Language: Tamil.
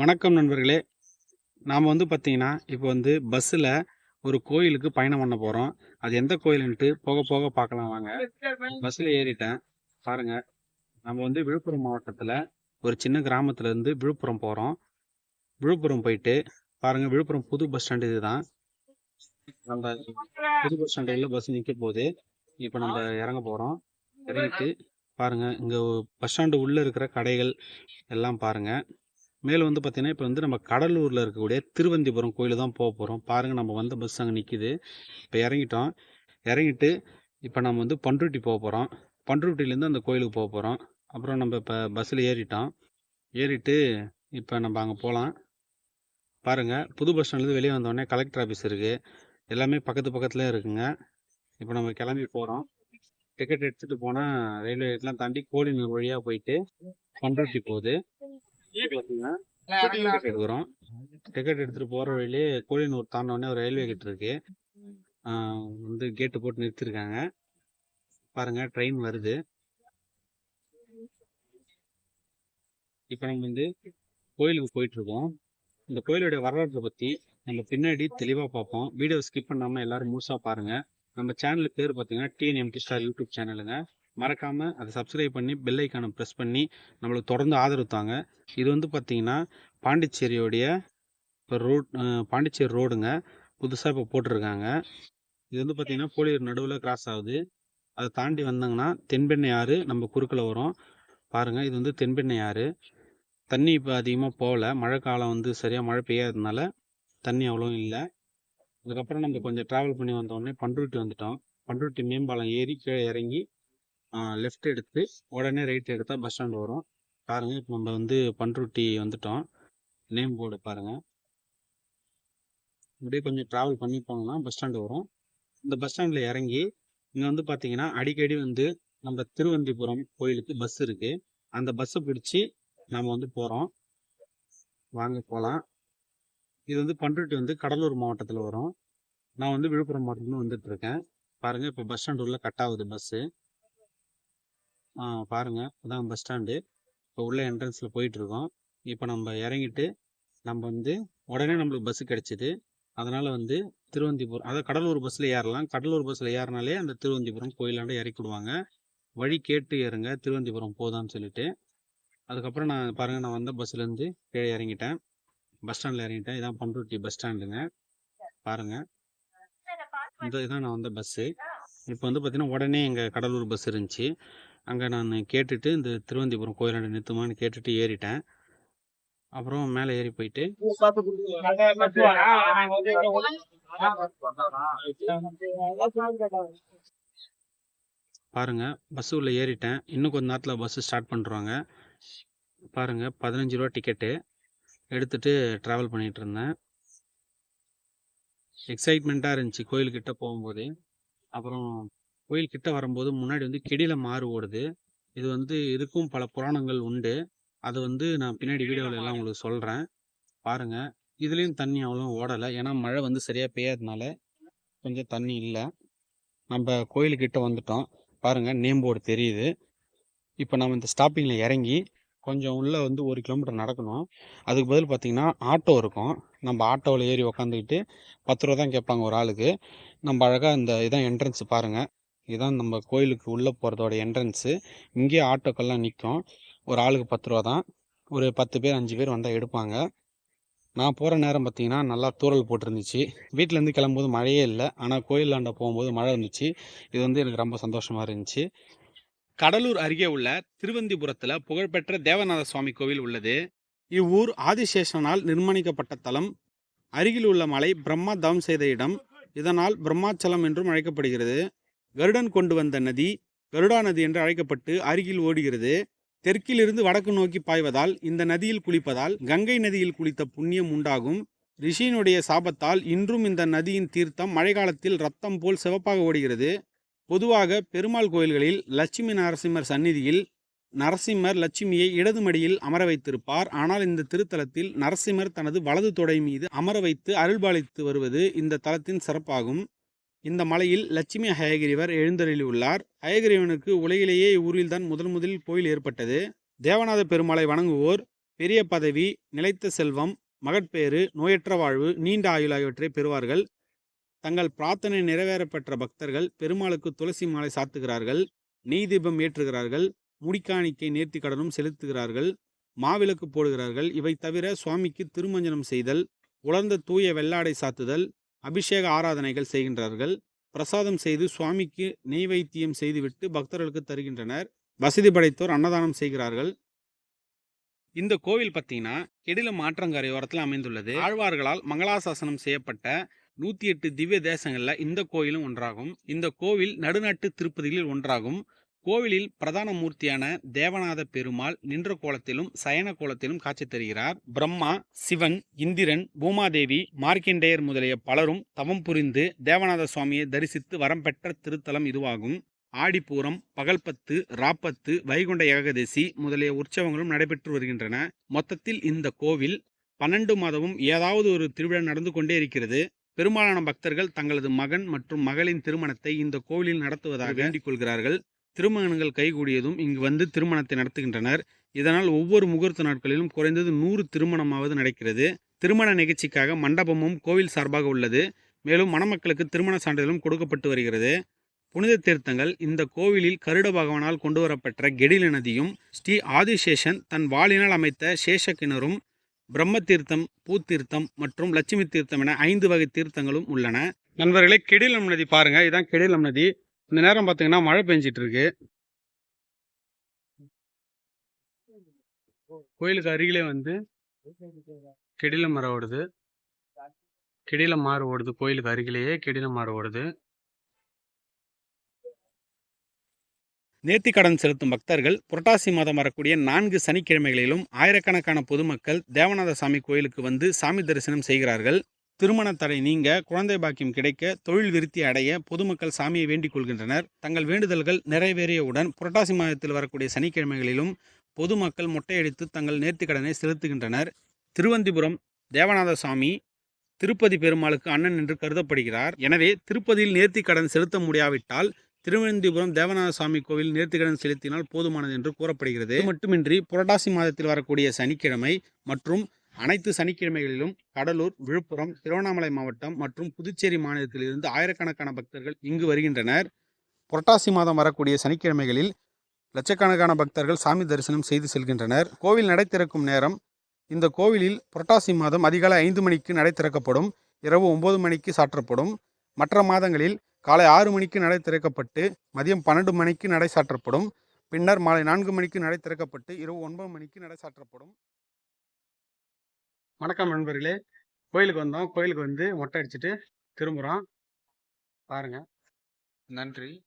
வணக்கம் நண்பர்களே. நாம் வந்து பார்த்திங்கன்னா இப்போ வந்து பஸ்ஸில் ஒரு கோயிலுக்கு பயணம் பண்ண போகிறோம் அது எந்த கோயிலுன்ட்டு போக போக பார்க்கலாம் வாங்க. பஸ்ஸில் ஏறிட்டேன். பாருங்கள் நம்ம வந்து விழுப்புரம் மாவட்டத்தில் ஒரு சின்ன கிராமத்துலேருந்து விழுப்புரம் போகிறோம் விழுப்புரம் போயிட்டு பாருங்கள் விழுப்புரம் புது பஸ் ஸ்டாண்டு இதுதான். நம்ம புது பஸ் ஸ்டாண்டில் பஸ் நிற்க போகுது. இப்போ நம்ம இறங்க போகிறோம் இறங்கிட்டு பாருங்கள் இங்கே பஸ் ஸ்டாண்டு உள்ளே இருக்கிற கடைகள் எல்லாம் பாருங்கள் மேலே வந்து பார்த்தீங்கன்னா இப்போ வந்து நம்ம கடலூரில் இருக்கக்கூடிய திருவந்திபுரம் கோயில் தான் போக போகிறோம் பாருங்கள் நம்ம வந்த பஸ் அங்கே நிற்கிது இப்போ இறங்கிட்டோம். இறங்கிட்டு இப்போ நம்ம வந்து பண்ருட்டி போக போகிறோம் பண்ருட்டிலேருந்து அந்த கோயிலுக்கு போக போகிறோம் அப்புறம் நம்ம இப்போ பஸ்ஸில் ஏறிட்டோம். ஏறிட்டு இப்போ நம்ம அங்கே போகலாம் பாருங்கள் புது பஸ் ஸ்டாண்ட்லேருந்து வெளியே வந்தோடனே கலெக்டர் ஆஃபீஸ் இருக்குது எல்லாமே பக்கத்து பக்கத்தில் இருக்குங்க. இப்போ நம்ம கிளம்பி போகிறோம் டிக்கெட் எடுத்துகிட்டு போனால் ரயில்வே கேட்லாம் தாண்டி கோழினூர் வழியாக போயிட்டு பண்ருட்டி போகுது. டிக்கெட் எடுக்கிறோம்? டிக்கெட் எடுத்துகிட்டு போகிற வழியிலே கோழினூர் தாண்டோடனே ஒரு ரயில்வே கேட் இருக்கு. வந்து கேட்டு போட்டு நிறுத்திருக்காங்க. பாருங்க ட்ரெயின் வருது. இப்போ நம்ம வந்து கோயிலுக்கு போயிட்டு இருக்கோம் இந்த கோயிலுடைய வரலாற்றை பற்றி நம்ம பின்னாடி தெளிவாக பார்ப்போம். வீடியோ ஸ்கிப் பண்ணாமல் எல்லாரும் முழுசாக பாருங்க. நம்ம சேனல் பேர் பார்த்தீங்கன்னா டிஎன்எம்டி ஸ்டார் யூடியூப் சேனலுங்க மறக்காமல் அதை சப்ஸ்கிரைப் பண்ணி பெல் ஐக்கானை ப்ரெஸ் பண்ணி நம்மளுக்கு தொடர்ந்து ஆதரவு தாங்க இது வந்து பார்த்தீங்கன்னா பாண்டிச்சேரியோடைய இப்போ ரோட் பாண்டிச்சேரி ரோடுங்க புதுசாக இப்போ போட்டிருக்காங்க. இது வந்து பார்த்தீங்கன்னா போலியூர் நடுவில் கிராஸ் ஆகுது. அதை தாண்டி வந்தாங்கன்னா தென்பெண்ணை ஆறு நம்ம குறுக்கில் வரும். பாருங்கள் இது வந்து தென்பெண்ணை ஆறு. தண்ணி இப்போ அதிகமாக போகல. மழை காலம் வந்து சரியாக மழை பெய்யாததுனால தண்ணி அவ்வளோ இல்லை. அதுக்கப்புறம் நம்ம கொஞ்சம் ட்ராவல் பண்ணி வந்தோடனே பண்ருட்டி வந்துட்டோம். பண்ருட்டி மேம்பாலம் ஏறி கீழே இறங்கி லெஃப்ட் எடுத்து உடனே ரைட் எடுத்தால் பஸ் ஸ்டாண்ட் வரும். பாருங்கள் இப்போ நம்ம வந்து பண்ருட்டி வந்துட்டோம். நேம் போர்டு பாருங்கள் அப்படியே கொஞ்சம் ட்ராவல் பண்ணி போனோம்னா பஸ் ஸ்டாண்டு வரும். இந்த பஸ் ஸ்டாண்டில் இறங்கி இங்கே வந்து பார்த்தீங்கன்னா அடிக்கடி வந்து நம்ம திருவந்திபுரம் கோயிலுக்கு பஸ் இருக்குது அந்த பஸ்ஸை பிடிச்சி நம்ம வந்து போகிறோம் வாங்க போகலாம் இது வந்து பண்ருட்டி வந்து கடலூர் மாவட்டத்தில் வரும். நான் வந்து விழுப்புரம் மாவட்டத்துலேருந்து வந்துட்டுருக்கேன் பாருங்கள் இப்போ பஸ் ஸ்டாண்ட் உள்ள கட் ஆகுது பஸ்ஸு பாருங்கள் பாருங்க. அதான் பஸ் ஸ்டாண்டு இப்போ உள்ள என்ட்ரன்ஸில் போயிட்டுருக்கோம் இப்போ நம்ம இறங்கிட்டு நம்ம வந்து உடனே நம்மளுக்கு பஸ்ஸு கிடச்சிது. அதனால் வந்து திருவந்திபுரம் அதாவது கடலூர் பஸ்ஸில் ஏறலாம். கடலூர் பஸ்ஸில் ஏறினாலே அந்த திருவந்திபுரம் கோயிலாண்ட இறக்கிடுவாங்க வழி கேட்டு ஏறுங்க திருவந்திபுரம் போதான்னு சொல்லிட்டு. அதுக்கப்புறம் நான் பாருங்கள் நான் வந்த பஸ்ஸுலேருந்து கீழே இறங்கிட்டேன். பஸ் ஸ்டாண்டில் இறங்கிட்டேன். இதான் பண்ருட்டி பஸ் ஸ்டாண்டுங்க பாருங்கள் இந்த இதான் நான் வந்த பஸ்ஸு இப்போ வந்து பார்த்திங்கன்னா உடனே எங்கள் கடலூர் பஸ் இருந்துச்சு. அங்கே நான் கேட்டுட்டு இந்த திருவந்திபுரம் கோயிலாண்ட நிறுத்துமான்னு கேட்டுட்டு ஏறிட்டேன். அப்புறம் மேலே ஏறி போயிட்டு பாருங்க பஸ் உள்ள ஏறிட்டேன். இன்னும் கொஞ்ச நேரத்தில் பஸ் ஸ்டார்ட் பண்ணுறாங்க பாருங்க பதினஞ்சு ரூபா டிக்கெட்டு எடுத்துட்டு ட்ராவல் பண்ணிட்டு இருந்தேன். எக்ஸைட்மெண்ட்டாக இருந்துச்சு கோயில்கிட்ட போகும்போது. அப்புறம் கோயில் கிட்ட வரும்போது முன்னாடி வந்து கெடில மாறு ஓடுது. இது வந்து இதுக்கும் பல புராணங்கள் உண்டு. அது வந்து நான் பின்னாடி வீடியோவில் எல்லாம் உங்களுக்கு சொல்கிறேன் பாருங்க. இதுலேயும் தண்ணி அவ்வளோ ஓடலை. ஏன்னா மழை வந்து சரியாக பெய்யாதனால கொஞ்சம் தண்ணி இல்லை. நம்ம கோயிலுக்கிட்ட வந்துட்டோம். பாருங்க நேம் போர்டு தெரியுது. இப்போ நம்ம இந்த ஸ்டாப்பிங்கில் இறங்கி கொஞ்சம் உள்ளே வந்து ஒரு கிலோமீட்டர் நடக்கணும். அதுக்கு பதில் பார்த்தீங்கன்னா ஆட்டோ இருக்கும். நம்ம ஆட்டோவில் ஏறி உக்காந்துக்கிட்டு பத்து ரூபா தான் கேட்பாங்க ஒரு ஆளுக்கு. நம்ம அழகாக இந்த இதான் என்ட்ரன்ஸ் பாருங்கள் இதுதான் நம்ம கோயிலுக்கு உள்ளே போகிறதோட என்ட்ரன்ஸு இங்கேயே ஆட்டோக்கெல்லாம் நிற்கும் ஒரு ஆளுக்கு பத்து ரூபா தான். ஒரு பத்து பேர் அஞ்சு பேர் வந்தால் எடுப்பாங்க. நான் போகிற நேரம் பார்த்தீங்கன்னா நல்லா தூறல் போட்டிருந்துச்சு. வீட்டிலேருந்து கிளம்பும்போது மழையே இல்லை. ஆனால் கோயிலாண்ட போகும்போது மழை வந்துச்சு. இது வந்து எனக்கு ரொம்ப சந்தோஷமாக இருந்துச்சு. கடலூர் அருகே உள்ள திருவந்திபுரத்தில் புகழ்பெற்ற தேவநாத சுவாமி கோவில் உள்ளது. இவ்வூர் ஆதிசேஷனால் நிர்மாணிக்கப்பட்ட தலம். அருகில் உள்ள மலை பிரம்மா தவம் செய்த இடம். இதனால் பிரம்மாச்சலம் என்றும் அழைக்கப்படுகிறது. கருடன் கொண்டு வந்த நதி கருடா நதி என்று அழைக்கப்பட்டு அருகில் ஓடுகிறது. தெற்கிலிருந்து வடக்கு நோக்கி பாய்வதால் இந்த நதியில் குளிப்பதால் கங்கை நதியில் குளித்த புண்ணியம் உண்டாகும். ரிஷியினுடைய சாபத்தால் இன்றும் இந்த நதியின் தீர்த்தம் மழைக்காலத்தில் ரத்தம் போல் சிவப்பாக ஓடுகிறது. பொதுவாக பெருமாள் கோயில்களில் லட்சுமி நரசிம்மர் சந்நிதியில் நரசிம்மர் லட்சுமியை இடது மடியில் அமர வைத்திருப்பார். ஆனால் இந்த திருத்தலத்தில் நரசிம்மர் தனது வலது தொடை மீது அமர வைத்து அருள்பாலித்து வருவது இந்த தலத்தின் சிறப்பாகும். இந்த மலையில் லட்சுமி ஹயகிரிவர் எழுந்தருளியுள்ளார். ஹயகிரிவனுக்கு உலகிலேயே இவ்வூரில்தான் முதன் முதலில் கோயில் ஏற்பட்டது. தேவநாத பெருமாளை வணங்குவோர் பெரிய பதவி நிலைத்த செல்வம் மகட்பேறு நோயற்ற வாழ்வு நீண்ட ஆயுள் ஆகியவற்றை பெறுவார்கள். தங்கள் பிரார்த்தனை நிறைவேறப்பெற்ற பக்தர்கள் பெருமாளுக்கு துளசி மாலை சாத்துகிறார்கள். நெய் தீபம் ஏற்றுகிறார்கள். முடிக்காணிக்கை நேர்த்தி கடனும் செலுத்துகிறார்கள். மாவிளக்கு போடுகிறார்கள். இவை தவிர சுவாமிக்கு திருமஞ்சனம் செய்தல் உலர்ந்த தூய வெள்ளாடை சாத்துதல் அபிஷேக ஆராதனைகள் செய்கின்றார்கள். பிரசாதம் செய்து சுவாமிக்கு நெய்வைத்தியம் செய்துவிட்டு பக்தர்களுக்கு தருகின்றனர். வசதி படைத்தோர் அன்னதானம் செய்கிறார்கள். இந்த கோவில் பார்த்தீங்கன்னா கெடிலம் ஆற்றங்கரையோரத்தில் அமைந்துள்ளது. ஆழ்வார்களால் மங்களாசாசனம் செய்யப்பட்ட நூத்தி எட்டு திவ்ய தேசங்களில் இந்த கோயிலும் ஒன்றாகும். இந்த கோவில் நடுநாட்டு திருப்பதிகளில் ஒன்றாகும். கோவிலில் பிரதான மூர்த்தியான தேவநாத பெருமாள் நின்ற கோலத்திலும் சயன கோலத்திலும் காட்சி தருகிறார். பிரம்மா சிவன் இந்திரன் பூமாதேவி மார்க்கண்டேயர் முதலிய பலரும் தவம் புரிந்து தேவநாத சுவாமியை தரிசித்து வரம் பெற்ற திருத்தலம் இதுவாகும். ஆடிப்பூரம் பகல்பத்து ராப்பத்து வைகுண்ட ஏகாதசி முதலிய உற்சவங்களும் நடைபெற்று வருகின்றன. மொத்தத்தில் இந்த கோவில் பன்னெண்டு மாதமும் ஏதாவது ஒரு திருவிழா நடந்து கொண்டே இருக்கிறது. பெரும்பாலான பக்தர்கள் தங்களது மகன் மற்றும் மகளின் திருமணத்தை இந்த கோவிலில் நடத்துவதாக வேண்டிக் கொள்கிறார்கள். திருமணங்கள் கைகூடியதும் இங்கு வந்து திருமணத்தை நடத்துகின்றனர். இதனால் ஒவ்வொரு முகூர்த்த நாட்களிலும் குறைந்தது நூறு திருமணமாவது நடக்கிறது. திருமண நிகழ்ச்சிக்காக மண்டபமும் கோவில் சார்பாக உள்ளது. மேலும் மணமக்களுக்கு திருமண சான்றிதழும் கொடுக்கப்பட்டு வருகிறது. புனித தீர்த்தங்கள் இந்த கோவிலில் கருட பகவானால் கொண்டு வரப்பெற்ற கெடில நதியும் ஸ்ரீ ஆதிசேஷன் தன் வாளினால் அமைத்த சேஷ கிணறும் பிரம்ம தீர்த்தம் பூத்தீர்த்தம் மற்றும் லட்சுமி தீர்த்தம் என ஐந்து வகை தீர்த்தங்களும் உள்ளன. நண்பர்களே கெடிலம் நதி பாருங்கள் இதான் கெடிலம் நதி. இந்த நேரம் பார்த்தீங்கன்னா மழை பெஞ்சிட்டு இருக்கு கோயிலுக்கு அருகிலே வந்து கெடில மரம் ஓடுது. கெடில மாறு ஓடுது. கோயிலுக்கு அருகிலேயே கெடில மாறு ஓடுது. நேர்த்திக்கடன் செலுத்தும் பக்தர்கள் புரட்டாசி மாதம் வரக்கூடிய நான்கு சனிக்கிழமைகளிலும் ஆயிரக்கணக்கான பொதுமக்கள் தேவநாத சாமி கோயிலுக்கு வந்து சாமி தரிசனம் செய்கிறார்கள். திருமண தடை நீங்க குழந்தை பாக்கியம் கிடைக்க தொழில் விருத்தி அடைய பொதுமக்கள் சாமியை வேண்டிக் கொள்கின்றனர். தங்கள் வேண்டுதல்கள் நிறைவேறியவுடன் புரட்டாசி மாதத்தில் வரக்கூடிய சனிக்கிழமைகளிலும் பொதுமக்கள் மொட்டையடித்து தங்கள் நேர்த்திக்கடனை செலுத்துகின்றனர். திருவந்திபுரம் தேவநாத சாமி திருப்பதி பெருமாளுக்கு அண்ணன் என்று கருதப்படுகிறார். எனவே திருப்பதியில் நேர்த்திக்கடன் செலுத்த முடியாவிட்டால் திருவனந்தபுரம் தேவநாத சாமி கோவில் நேர்த்திக்கடன் செலுத்தினால் போதுமானது என்று கூறப்படுகிறது. மட்டுமின்றி புரட்டாசி மாதத்தில் வரக்கூடிய சனிக்கிழமை மற்றும் அனைத்து சனிக்கிழமைகளிலும் கடலூர் விழுப்புரம் திருவண்ணாமலை மாவட்டம் மற்றும் புதுச்சேரி மாநிலத்திலிருந்து ஆயிரக்கணக்கான பக்தர்கள் இங்கு வருகின்றனர். புரட்டாசி மாதம் வரக்கூடிய சனிக்கிழமைகளில் லட்சக்கணக்கான பக்தர்கள் சாமி தரிசனம் செய்து செல்கின்றனர். கோவில் நடை திறக்கும் நேரம். இந்த கோவிலில் புரட்டாசி மாதம் அதிகாலை ஐந்து மணிக்கு நடை திறக்கப்படும். இரவு ஒன்பது மணிக்கு சாற்றப்படும். மற்ற மாதங்களில் காலை ஆறு மணிக்கு நடை திறக்கப்பட்டு மதியம் பன்னெண்டு மணிக்கு நடை சாற்றப்படும். பின்னர் மாலை நான்கு மணிக்கு நடை திறக்கப்பட்டு இரவு ஒன்பது மணிக்கு நடை சாற்றப்படும். வணக்கம் நண்பர்களே. கோயிலுக்கு வந்தோம். கோயிலுக்கு வந்து மொட்டை அடிச்சுட்டு திரும்புகிறோம் பாருங்கள் நன்றி.